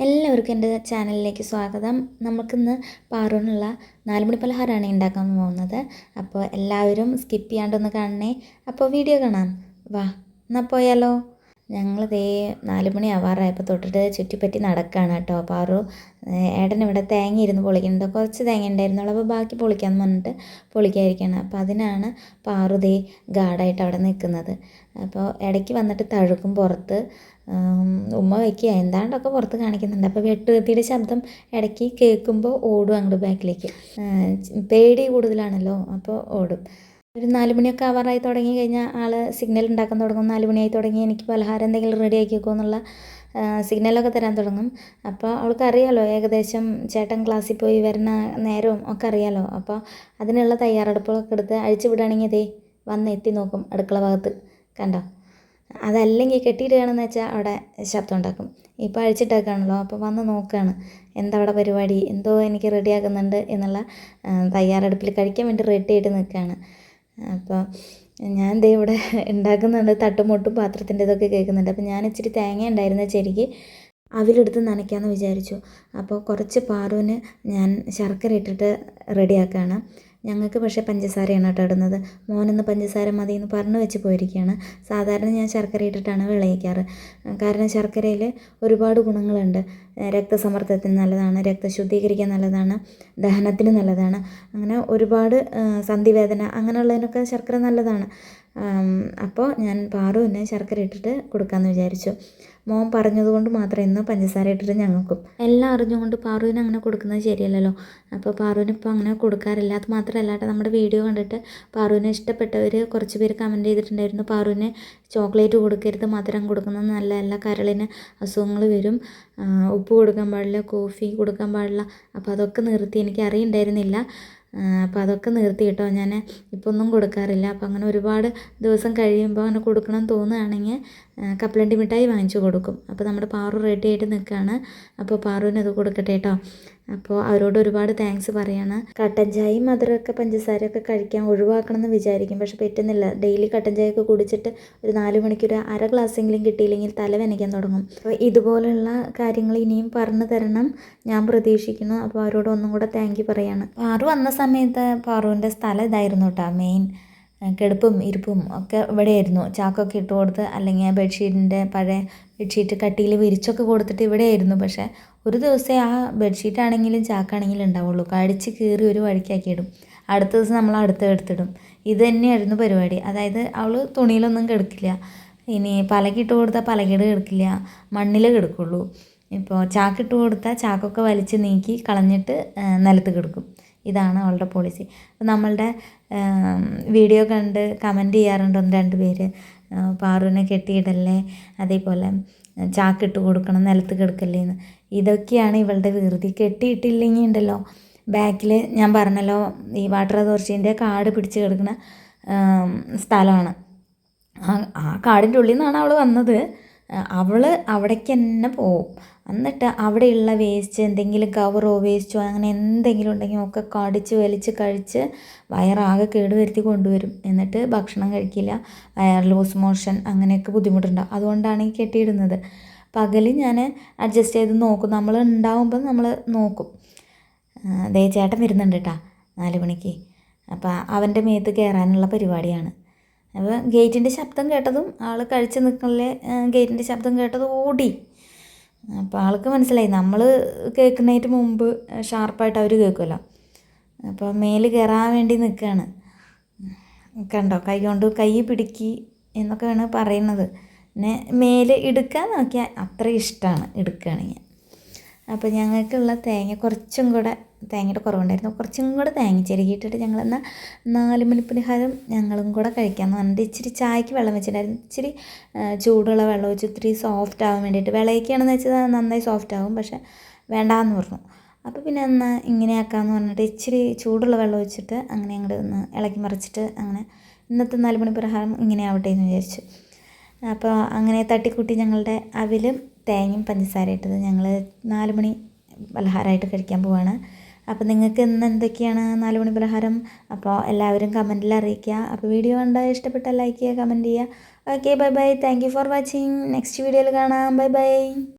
എല്ലാവർക്കും എന്റെ ചാനലിലേക്ക് സ്വാഗതം. നമുക്കിന്ന് പാറൂനുള്ള നാലുമണി പലഹാരമാണ് ഉണ്ടാക്കാൻ പോകുന്നത്. അപ്പോൾ എല്ലാവരും സ്കിപ്പ് ചെയ്യാണ്ടൊന്ന് കാണണേ. അപ്പോൾ വീഡിയോ കാണാം. വാ എന്നാൽ പോയാലോ? ഞങ്ങൾ ദേ നാല് മണി ആവാറായപ്പോൾ തൊട്ടിട്ട് ചുറ്റിപ്പറ്റി നടക്കുകയാണ് കേട്ടോ. പാറു ഏട്ടൻ ഇവിടെ തേങ്ങ ഇരുന്ന് പൊളിക്കുന്നുണ്ട് കുറച്ച് തേങ്ങ ഉണ്ടായിരുന്നുള്ളൂ അപ്പോൾ ബാക്കി പൊളിക്കാമെന്ന് പറഞ്ഞിട്ട് പൊളിക്കാതിരിക്കുകയാണ് അപ്പോൾ അതിനാണ് പാറു ദേ ഗാർഡായിട്ട് അവിടെ നിൽക്കുന്നത് അപ്പോൾ ഇടയ്ക്ക് വന്നിട്ട് തഴുക്കും പുറത്ത്. ഉമ്മ വയ്ക്കുക. എന്താണ്ടൊക്കെ പുറത്ത് കാണിക്കുന്നുണ്ട്. അപ്പോൾ വെട്ടുകത്തിയുടെ ശബ്ദം ഇടയ്ക്ക് കേൾക്കുമ്പോൾ ഓടും അങ്ങോട്ട് ബാക്കിലേക്ക്. പേടി കൂടുതലാണല്ലോ. അപ്പോൾ ഓടും. ഒരു നാല് മണിയൊക്കെ ആവാറായി തുടങ്ങി കഴിഞ്ഞാൽ ആൾ സിഗ്നൽ ഉണ്ടാക്കാൻ തുടങ്ങും. നാല് മണിയായി തുടങ്ങി എനിക്ക് പലഹാരം എന്തെങ്കിലും റെഡി ആക്കിക്കോ എന്നുള്ള സിഗ്നലൊക്കെ തരാൻ തുടങ്ങും. അപ്പോൾ അവൾക്ക് അറിയാലോ ഏകദേശം ചേട്ടൻ ക്ലാസ്സിൽ പോയി വരുന്ന നേരവും ഒക്കെ അറിയാലോ. അപ്പോൾ അതിനുള്ള തയ്യാറെടുപ്പുകളൊക്കെ എടുത്ത് അഴിച്ചു വിടുകയാണെങ്കിൽ അതേ വന്ന് എത്തി നോക്കും അടുക്കള ഭാഗത്ത്. കണ്ടോ? അതല്ലെങ്കിൽ കെട്ടിയിടുകയാണെന്ന് വെച്ചാൽ അവിടെ ശബ്ദം ഉണ്ടാക്കും. ഇപ്പോൾ അഴിച്ചിട്ടേക്കാണല്ലോ അപ്പോൾ വന്ന് നോക്കുകയാണ് എന്താ അവിടെ പരിപാടി? എന്തോ എനിക്ക് റെഡിയാക്കുന്നുണ്ട് എന്നുള്ള തയ്യാറെടുപ്പിൽ കഴിക്കാൻ വേണ്ടി റെഡി ആയിട്ട് നിൽക്കുകയാണ്. അപ്പോൾ ഞാൻ ദേ ഇവിടെ ഉണ്ടാക്കുന്നുണ്ട് തട്ടുമുട്ടും പാത്രത്തിന്റെ ഇതൊക്കെ കേൾക്കുന്നുണ്ട്. അപ്പോൾ ഞാൻ ഇച്ചിരി തേങ്ങ ഉണ്ടായിരുന്ന ചെരിക്ക് അവിലെടുത്ത് നനയ്ക്കാമെന്ന് വിചാരിച്ചു. അപ്പോൾ കുറച്ച് പാറുവിന് ഞാൻ ശർക്കര ഇട്ടിട്ട് റെഡിയാക്കുകയാണ് ഞങ്ങൾക്ക് പക്ഷേ പഞ്ചസാരയാണ് കേട്ടോ ഇടുന്നത്. മോനൊന്ന് പഞ്ചസാര മതി എന്ന് പറഞ്ഞു വെച്ച് പോയിരിക്കുകയാണ്. സാധാരണ ഞാൻ ശർക്കര ഇട്ടിട്ടാണ് വിളയിക്കാറ്. കാരണം ശർക്കരയിൽ ഒരുപാട് ഗുണങ്ങളുണ്ട്. രക്തസമ്മർദ്ദത്തിന് നല്ലതാണ് രക്തശുദ്ധീകരിക്കാൻ നല്ലതാണ് ദഹനത്തിന് നല്ലതാണ്. അങ്ങനെ ഒരുപാട് സന്ധിവേദന അങ്ങനെയുള്ളതിനൊക്കെ ശർക്കര നല്ലതാണ്. അപ്പോൾ ഞാൻ പാറുവിന് ശർക്കര ഇട്ടിട്ട് കൊടുക്കാമെന്ന് വിചാരിച്ചു. മോൻ പറഞ്ഞതുകൊണ്ട് മാത്രം ഇന്ന് പഞ്ചസാര ഇട്ടിട്ട് ഞങ്ങൾക്കും. എല്ലാം അറിഞ്ഞുകൊണ്ട് പാറുവിന് അങ്ങനെ കൊടുക്കുന്നത് ശരിയല്ലല്ലോ. അപ്പോൾ പാറുവിന് ഇപ്പോൾ അങ്ങനെ കൊടുക്കാറില്ല. അത് മാത്രമല്ല നമ്മുടെ വീഡിയോ കണ്ടിട്ട് പാറുവിന് ഇഷ്ടപ്പെട്ടവർ കുറച്ച് പേര് കമന്റ് ചെയ്തിട്ടുണ്ടായിരുന്നു. പാറുവിന് ചോക്ലേറ്റ് കൊടുക്കരുത് മധുരം കൊടുക്കുന്നത് നല്ലതല്ല കരളിന് അസുഖങ്ങൾ വരും. ഉപ്പ് കൊടുക്കാൻ പാടില്ല കോഫി കൊടുക്കാൻ പാടില്ല. അപ്പോൾ അതൊക്കെ നിർത്തി. എനിക്ക് അറിയണ്ടായിരുന്നില്ല. അപ്പോൾ അതൊക്കെ നിർത്തി കേട്ടോ. ഞാൻ ഇപ്പോൾ ഒന്നും കൊടുക്കാറില്ല. അപ്പോൾ അങ്ങനെ ഒരുപാട് ദിവസം കഴിയുമ്പോൾ അങ്ങനെ കൊടുക്കണം തോന്നുകയാണെങ്കിൽ കപ്പലണ്ടി മിഠായി വാങ്ങിച്ചു കൊടുക്കും. അപ്പോൾ നമ്മുടെ പാറു റെഡി ആയിട്ട് നിൽക്കുകയാണ്. അപ്പോൾ പാറുവിന് അത് കൊടുക്കട്ടെ കേട്ടോ. അപ്പോൾ അവരോട് ഒരുപാട് താങ്ക്സ് പറയാണ്. കട്ടൻ ചായയും മധുരമൊക്കെ പഞ്ചസാരയൊക്കെ കഴിക്കാൻ ഒഴിവാക്കണം എന്ന് വിചാരിക്കും. പക്ഷെ പറ്റുന്നില്ല. ഡെയിലി കട്ടൻ ചായയൊക്കെ കുടിച്ചിട്ട് ഒരു നാല് മണിക്ക് ഒരു അര ഗ്ലാസ്സെങ്കിലും കിട്ടിയില്ലെങ്കിൽ തല തലവേനയ്ക്കാൻ തുടങ്ങും. അപ്പോൾ ഇതുപോലുള്ള കാര്യങ്ങൾ ഇനിയും പറഞ്ഞു തരണം. ഞാൻ പ്രതീക്ഷിക്കുന്നു. അപ്പോൾ അവരോട് ഒന്നും കൂടെ താങ്ക് യു പറയാണ്. പാറു വന്ന സമയത്ത് പാറുവിന്റെ സ്ഥലം ഇതായിരുന്നു കേട്ടോ മെയിൻ കിടപ്പും ഇരിപ്പും ഒക്കെ ഇവിടെയായിരുന്നു. ചാക്കൊക്കെ ഇട്ട് കൊടുത്ത് അല്ലെങ്കിൽ ബെഡ്ഷീറ്റിന്റെ പഴയ ബെഡ്ഷീറ്റ് കട്ടിയിൽ വിരിച്ചൊക്കെ കൊടുത്തിട്ട് ഇവിടെയായിരുന്നു. പക്ഷേ ഒരു ദിവസമേ ആ ബെഡ്ഷീറ്റ് ആണെങ്കിലും ചാക്കാണെങ്കിലും ഉണ്ടാവുള്ളൂ. കടിച്ച് കീറി ഒരു വഴിക്കാക്കിയിടും അടുത്ത ദിവസം നമ്മൾ അടുത്ത് എടുത്തിടും. ഇത് തന്നെയായിരുന്നു പരിപാടി. അതായത് അവൾ തുണിയിലൊന്നും കിടക്കില്ല. ഇനി പലകിട്ട് കൊടുത്താൽ പലകിട് കിടക്കില്ല. മണ്ണിൽ കിടക്കുള്ളൂ. ഇപ്പോൾ ചാക്കിട്ട് കൊടുത്താൽ ചാക്കൊക്കെ വലിച്ച് നീക്കി കളഞ്ഞിട്ട് നിലത്ത് കിടക്കും. ഇതാണ് അവളുടെ പോളിസി. അപ്പോൾ നമ്മളുടെ വീഡിയോ കണ്ട് കമന്റ് ചെയ്യാറുണ്ട് ഒന്ന് രണ്ട് പേര്. പാറുവിനെ കെട്ടിയിടല്ലേ? അതേപോലെ ചാക്കിട്ട് കൊടുക്കണം നിലത്ത് കിടക്കല്ലേ എന്ന് ഇതൊക്കെയാണ് ഇവളുടെ വികൃതി കെട്ടിയിട്ടില്ലെങ്കിൽ ഉണ്ടല്ലോ ബാക്കിൽ ഞാൻ പറഞ്ഞല്ലോ ഈ വാട്ടർ അതോറിറ്റീന്റെ കാട് പിടിച്ച് കിടക്കുന്ന സ്ഥലമാണ്. ആ കാടിന്റെ ഉള്ളിൽ നിന്നാണ് അവൾ വന്നത്. അവൾ അവിടേക്ക് തന്നെ പോവും. എന്നിട്ട് അവിടെയുള്ള വേസ്റ്റ് എന്തെങ്കിലും കവറോ വേസ്റ്റോ അങ്ങനെ എന്തെങ്കിലും ഉണ്ടെങ്കിൽ ഒക്കെ കടിച്ച് വലിച്ച് കഴിച്ച് വയറാകെ കേടുവരുത്തി കൊണ്ടുവരും. എന്നിട്ട് ഭക്ഷണം കഴിക്കില്ല. വയർ ലൂസ് മോഷൻ അങ്ങനെയൊക്കെ ബുദ്ധിമുട്ടുണ്ടാവും. അതുകൊണ്ടാണ് ഈ കെട്ടിയിടുന്നത്. പകൽ ഞാൻ അഡ്ജസ്റ്റ് ചെയ്ത് നോക്കും. നമ്മൾ ഉണ്ടാവുമ്പോൾ നമ്മൾ നോക്കും. ദേ ചേട്ടൻ വരുന്നുണ്ട് കേട്ടോ നാല് മണിക്ക്. അപ്പോൾ അവന്റെ മേത്ത് കയറാനുള്ള പരിപാടിയാണ്. അപ്പോൾ ഗേറ്റിന്റെ ശബ്ദം കേട്ടതും ആൾ കഴിച്ച് നിൽക്കണല്ലേ ഗേറ്റിന്റെ ശബ്ദം കേട്ടതും ഓടി. അപ്പോൾ ആൾക്ക് മനസ്സിലായി. നമ്മൾ കേൾക്കുന്നതിന് മുമ്പ് ഷാർപ്പായിട്ട് അവർ കേൾക്കുമല്ലോ അപ്പോൾ മേൽ കയറാൻ വേണ്ടി നിൽക്കുകയാണ് കണ്ടോ? കൈ കൊണ്ട് കൈ പിടിക്കി എന്നൊക്കെയാണ് പറയുന്നത്. പിന്നെ മേലെ എടുക്കാൻ നോക്കിയാൽ അത്ര ഇഷ്ടമാണ് എടുക്കുകയാണെങ്കിൽ അപ്പോൾ ഞങ്ങൾക്കുള്ള തേങ്ങ കുറച്ചും കൂടെ തേങ്ങയുടെ കുറവുണ്ടായിരുന്നു. കുറച്ചും കൂടെ തേങ്ങ ചെരുകിയിട്ടിട്ട് ഞങ്ങൾ എന്നാൽ നാല് മണിപ്പലഹാരം ഞങ്ങളും കൂടെ കഴിക്കാമെന്ന് പറഞ്ഞിട്ട് ഇച്ചിരി ചായക്ക് വെള്ളം വെച്ചിട്ടുണ്ടായിരുന്നു. ഇച്ചിരി ചൂടുള്ള വെള്ളം വെച്ച് ഇത്തിരി സോഫ്റ്റ് ആവാൻ വേണ്ടിയിട്ട് വിളയിക്കുകയാണെന്ന് വെച്ചാൽ നന്നായി സോഫ്റ്റ് ആവും. പക്ഷേ വേണ്ടാന്ന് പറഞ്ഞു. അപ്പോൾ പിന്നെ എന്നാൽ ഇങ്ങനെ ആക്കാമെന്ന് പറഞ്ഞിട്ട് ഇച്ചിരി ചൂടുള്ള വെള്ളം വെച്ചിട്ട് അങ്ങനെ അങ്ങോട്ട് ഒന്ന് ഇളക്കി മറിച്ചിട്ട് അങ്ങനെ ഇന്നത്തെ നാല് മണി പ്രഹാരം ഇങ്ങനെ ആവട്ടെ എന്ന് വിചാരിച്ചു. അപ്പോൾ അങ്ങനെ തട്ടിക്കൂട്ടി ഞങ്ങളുടെ അവിലും തേങ്ങയും പഞ്ചസാര ഇട്ടത്. ഞങ്ങൾ നാല് മണി പലഹാരമായിട്ട് കഴിക്കാൻ പോവാണ്. അപ്പോൾ നിങ്ങൾക്ക് ഇന്ന് എന്തൊക്കെയാണ് നാല് മണി പലഹാരം? അപ്പോൾ എല്ലാവരും കമന്റിൽ അറിയിക്കുക. അപ്പോൾ വീഡിയോ കണ്ടാൽ ഇഷ്ടപ്പെട്ട ലൈക്ക് ചെയ്യുക കമന്റ് ചെയ്യുക. Okay bye bye thank for watching next വീഡിയോയിൽ കാണാം. Bye bye